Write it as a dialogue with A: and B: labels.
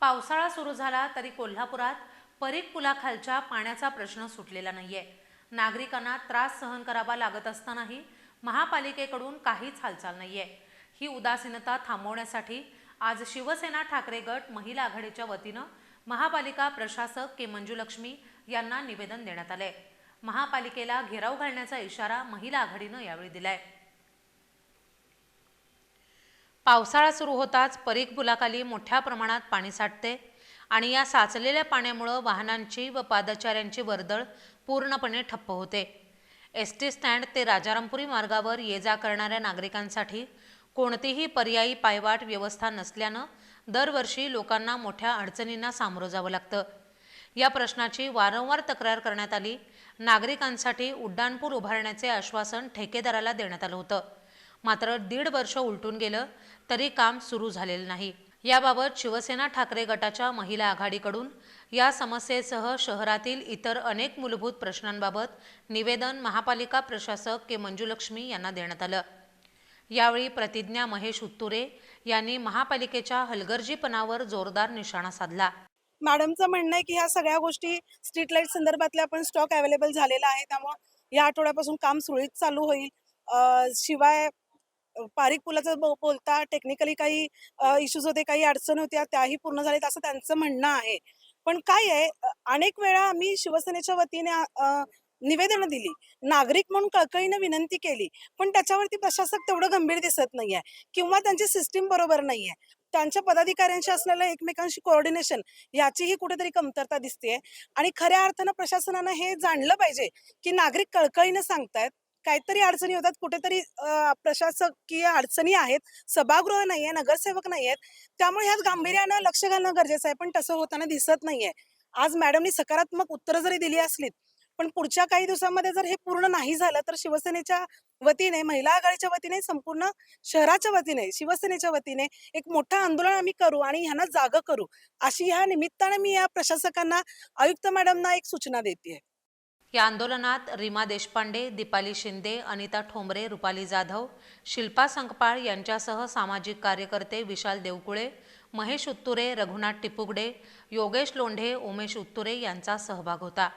A: पावसाळा सुरू झाला तरी कोल्हापुरात परीख पुलाखालच्या पाण्याचा प्रश्न सुटलेला नाहीये. नागरिकांना त्रास सहन करावा लागत असतानाही महापालिकेकडून काहीच हालचाल नाहीये. ही उदासीनता थांबवण्यासाठी आज शिवसेना ठाकरे गट महिला आघाडीच्या वतीनं महापालिका प्रशासक के मंजुलक्ष्मी यांना निवेदन देण्यात आले महापालिकेला घेराव घालण्याचा इशारा महिला आघाडीनं यावेळी दिलाय. पावसाळा सुरू होताच परीख पुलाखाली मोठ्या प्रमाणात पाणी साठते आणि या साचलेल्या पाण्यामुळं वाहनांची व पादचाऱ्यांची वर्दळ पूर्णपणे ठप्प होते. एस टी स्टँड ते राजारामपुरी मार्गावर ये जा करणाऱ्या नागरिकांसाठी कोणतीही पर्यायी पायवाट व्यवस्था नसल्यानं दरवर्षी लोकांना मोठ्या अडचणींना सामोरं जावं लागतं. या प्रश्नाची वारंवार तक्रार करण्यात आली. नागरिकांसाठी उड्डाणपूल उभारण्याचे आश्वासन ठेकेदाराला देण्यात आलं होतं. मात्र दीड वर्ष उलटून गेलं तरी काम सुरू झालेलं नाही. याबाबत शिवसेना ठाकरे गटाच्या महिला आघाडीकडून या समस्येसह शहरातील इतर अनेक मूलभूत प्रश्नांबाबत निवेदन महापालिका प्रशासक के मंजुलक्ष्मी यांना देण्यात आलं. यावेळी प्रतिज्ञा महेश उत्तुरे यांनी महापालिकेच्या हलगर्जीपणावर जोरदार निशाणा साधला.
B: मॅडमचं म्हणणं आहे की ह्या सगळ्या गोष्टी स्ट्रीट लाइट संदर्भातल्या पण स्टॉक अवेलेबल झालेला आहे. त्यामुळं या आठवड्यापासून काम सुरळीत चालू होईल. शिवाय पारिक पुलाचं बोलता टेक्निकली काही इश्यूज होते काही अडचणी होत्या त्याही पूर्ण झालेत असं त्यांचं म्हणणं आहे. पण काय आहे अनेक वेळा आम्ही शिवसेनेच्या वतीने निवेदनं दिली. नागरिक म्हणून कळकळीनं विनंती केली. पण त्याच्यावरती प्रशासक तेवढं गंभीर दिसत नाहीये. किंवा त्यांची सिस्टीम बरोबर नाहीये. त्यांच्या पदाधिकाऱ्यांशी असलेलं एकमेकांशी कोऑर्डिनेशन याचीही कुठेतरी कमतरता दिसते आणि खऱ्या अर्थानं प्रशासनानं हे जाणलं पाहिजे की नागरिक कळकळीनं सांगतायत काहीतरी अडचणी होतात. कुठेतरी प्रशासकीय अडचणी आहेत. सभागृह नाही आहे नगरसेवक नाही आहेत. त्यामुळे ह्यात गांभीर्यानं लक्ष घालणं गरजेचं आहे. पण तसं होताना दिसत नाहीये. आज मॅडमनी सकारात्मक उत्तरं जरी दिली असलीत पण पुढच्या काही दिवसांमध्ये जर हे पूर्ण नाही झालं तर शिवसेनेच्या वतीने महिला आघाडीच्या वतीने संपूर्ण शहराच्या वतीने शिवसेनेच्या वतीने एक मोठं आंदोलन आम्ही करू आणि ह्यांना जागं करू. अशी ह्या निमित्ताने मी या प्रशासकांना आयुक्त मॅडमना एक सूचना देते
A: या आंदोलनात रीमा देशपांडे दीपाली शिंदे अनिता ठोंबरे रुपाली जाधव शिल्पा संकपाळ यांच्यासह सामाजिक कार्यकर्ते विशाल देवकुळे महेश उत्तुरे रघुनाथ टिपुगडे योगेश लोंढे उमेश उत्तुरे यांचा सहभाग होता.